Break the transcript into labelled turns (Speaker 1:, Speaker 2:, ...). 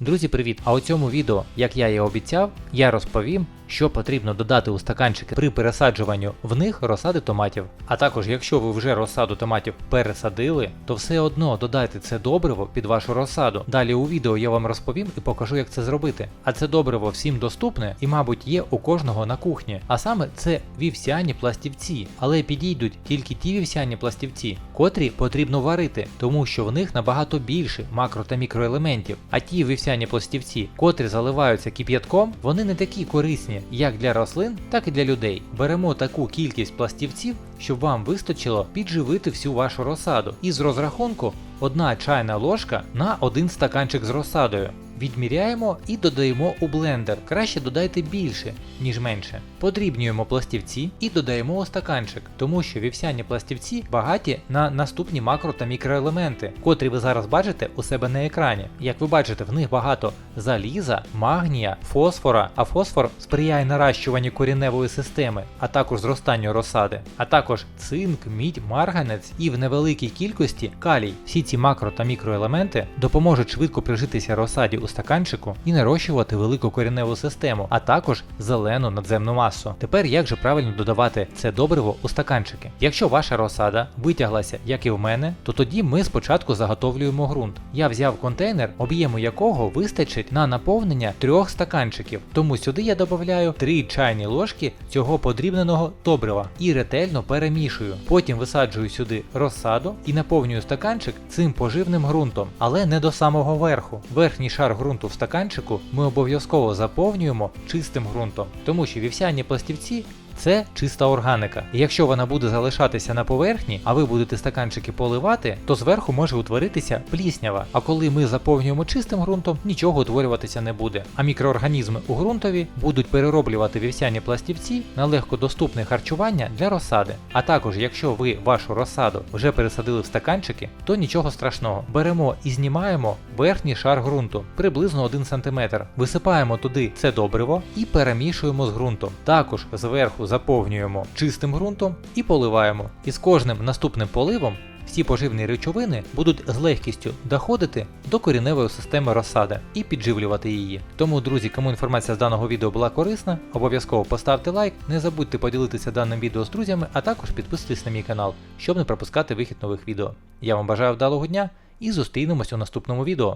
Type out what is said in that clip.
Speaker 1: Друзі, привіт! А у цьому відео, як я і обіцяв, я розповім, що потрібно додати у стаканчики при пересаджуванню в них розсади томатів. А також, якщо ви вже розсаду томатів пересадили, то все одно додайте це добриво під вашу розсаду. Далі у відео я вам розповім і покажу, як це зробити. А це добриво всім доступне і, мабуть, є у кожного на кухні. А саме це вівсяні пластівці, але підійдуть тільки ті вівсяні пластівці, котрі потрібно варити, тому що в них набагато більше макро та мікроелементів. А ті вівсяні пластівці, котрі заливаються кип'ятком, вони не такі корисні як для рослин, так і для людей. Беремо таку кількість пластівців, щоб вам вистачило підживити всю вашу розсаду. І з розрахунку одна чайна ложка на один стаканчик з розсадою. Відміряємо і додаємо у блендер. Краще додайте більше, ніж менше. Подрібнюємо пластівці і додаємо у стаканчик, тому що вівсяні пластівці багаті на наступні макро та мікроелементи, котрі ви зараз бачите у себе на екрані. Як ви бачите, в них багато заліза, магнія, фосфора, а фосфор сприяє наращуванню корінневої системи, а також зростанню розсади, а також цинк, мідь, марганець і в невеликій кількості калій. Всі ці макро та мікроелементи допоможуть швидко прижитися розсаді у стаканчику і нарощувати велику корінневу систему, а також зелену надземну масу. Тепер як же правильно додавати це добриво у стаканчики? Якщо ваша розсада витяглася, як і в мене, то тоді ми спочатку заготовлюємо ґрунт. Я взяв контейнер, об'єму якого вистачить на наповнення трьох стаканчиків. Тому сюди я додаю 3 чайні ложки цього подрібненого добрива і ретельно перемішую. Потім висаджую сюди розсаду і наповнюю стаканчик цим поживним ґрунтом, але не до самого верху. Верхній шар ґрунту в стаканчику ми обов'язково заповнюємо чистим ґрунтом, тому що вівсяні пластівці. Це чиста органіка. І якщо вона буде залишатися на поверхні, а ви будете стаканчики поливати, то зверху може утворитися пліснява. А коли ми заповнюємо чистим ґрунтом, нічого утворюватися не буде. А мікроорганізми у ґрунтові будуть перероблювати вівсяні пластівці на легкодоступне харчування для розсади. А також, якщо ви вашу розсаду вже пересадили в стаканчики, то нічого страшного. Беремо і знімаємо верхній шар ґрунту приблизно 1 см. Висипаємо туди це добриво і перемішуємо з ґрунтом. Також заповнюємо чистим ґрунтом і поливаємо. І з кожним наступним поливом всі поживні речовини будуть з легкістю доходити до коріневої системи розсади і підживлювати її. Тому, друзі, кому інформація з даного відео була корисна, обов'язково поставте лайк, не забудьте поділитися даним відео з друзями, а також підписуйтесь на мій канал, щоб не пропускати вихід нових відео. Я вам бажаю вдалого дня і зустрінемось у наступному відео.